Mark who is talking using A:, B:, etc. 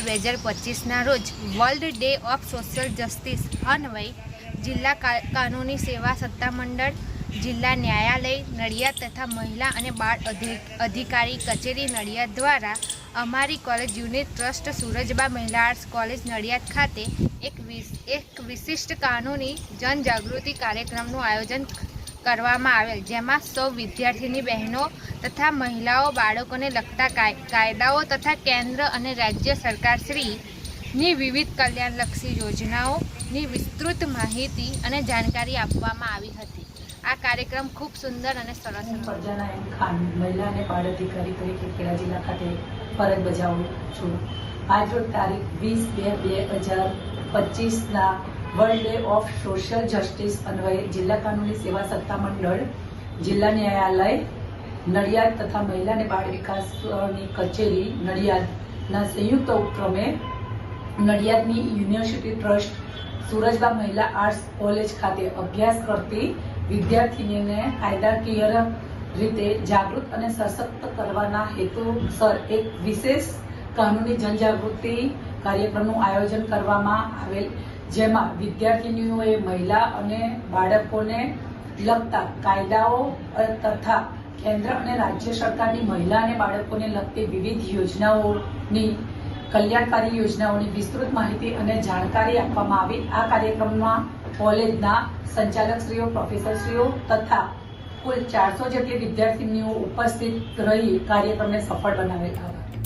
A: બે હજાર પચીસના રોજ world day of social justice અન્વય જિલ્લા કાનૂની સેવા સત્તામંડળ, જિલ્લા ન્યાયાલય, નડિયાદ તથા મહિલા અને બાળ અધિ- અધિકારી કચેરી નડિયાદ દ્વારા અમારી કોલેજ યુનિટ ટ્રસ્ટ સુરજબા મહિલા આર્ટ્સ કોલેજ નડિયાદ ખાતે એક એક વિશિષ્ટ કાનૂની જનજાગૃતિ કાર્યક્રમનું આયોજન કરવામાં આવેલ, જેમાં સૌ વિદ્યાર્થીની બહેનો તથા મહિલાઓ, બાળકોને લગતા કાયદાઓ તથા કેન્દ્ર અને રાજ્ય સરકારશ્રીની વિવિધ કલ્યાણલક્ષી યોજનાઓની વિસ્તૃત માહિતી અને જાણકારી આપવામાં આવી હતી. આ કાર્યક્રમ ખૂબ સુંદર અને સરસ
B: ખાન, મહિલા અને બાળ અધિકારી તરીકે ખેડા જિલ્લા ખાતે ફરજ બજાવું છું. આજરોજ તારીખ વીસ બે બે હજાર પચીસના world day of social justice અન્વયે જિલ્લા કાનૂની સેવા સત્તામંડળ જિલ્લા ન્યાયાલય, નડિયાદ તથા મહિલા અને બાળ વિકાસની કચેરી, નડિયાદના સંયુક્ત ઉપક્રમે નડિયાદની યુનિવર્સિટી ટ્રસ્ટ, સુરજબા મહિલા આર્ટ્સ કોલેજ ખાતે અભ્યાસ કરતી વિદ્યાર્થીનીને કાયદાકીય રીતે જાગૃત અને સશક્ત કરવાના હેતુસર એક વિશેષ કાનૂની જનજાગૃતિ કાર્યક્રમનું આયોજન કરવામાં આવેલ જેમાં વિદ્યાર્થીનીઓએ મહિલા અને બાળકોને લગતા કાયદાઓ તથા કેન્દ્ર અને રાજ્ય સરકારની મહિલા અને બાળકોને લગતી વિવિધ યોજનાઓની, કલ્યાણકારી યોજનાઓની વિસ્તૃત માહિતી અને જાણકારી આપવામાં આવી. આ કાર્યક્રમમાં કોલેજના સંચાલકશ્રીઓ, પ્રોફેસરશ્રીઓ તથા કુલ ચારસો જેટલી વિદ્યાર્થીનીઓ ઉપસ્થિત રહી કાર્યક્રમને સફળ બનાવેલ આભાર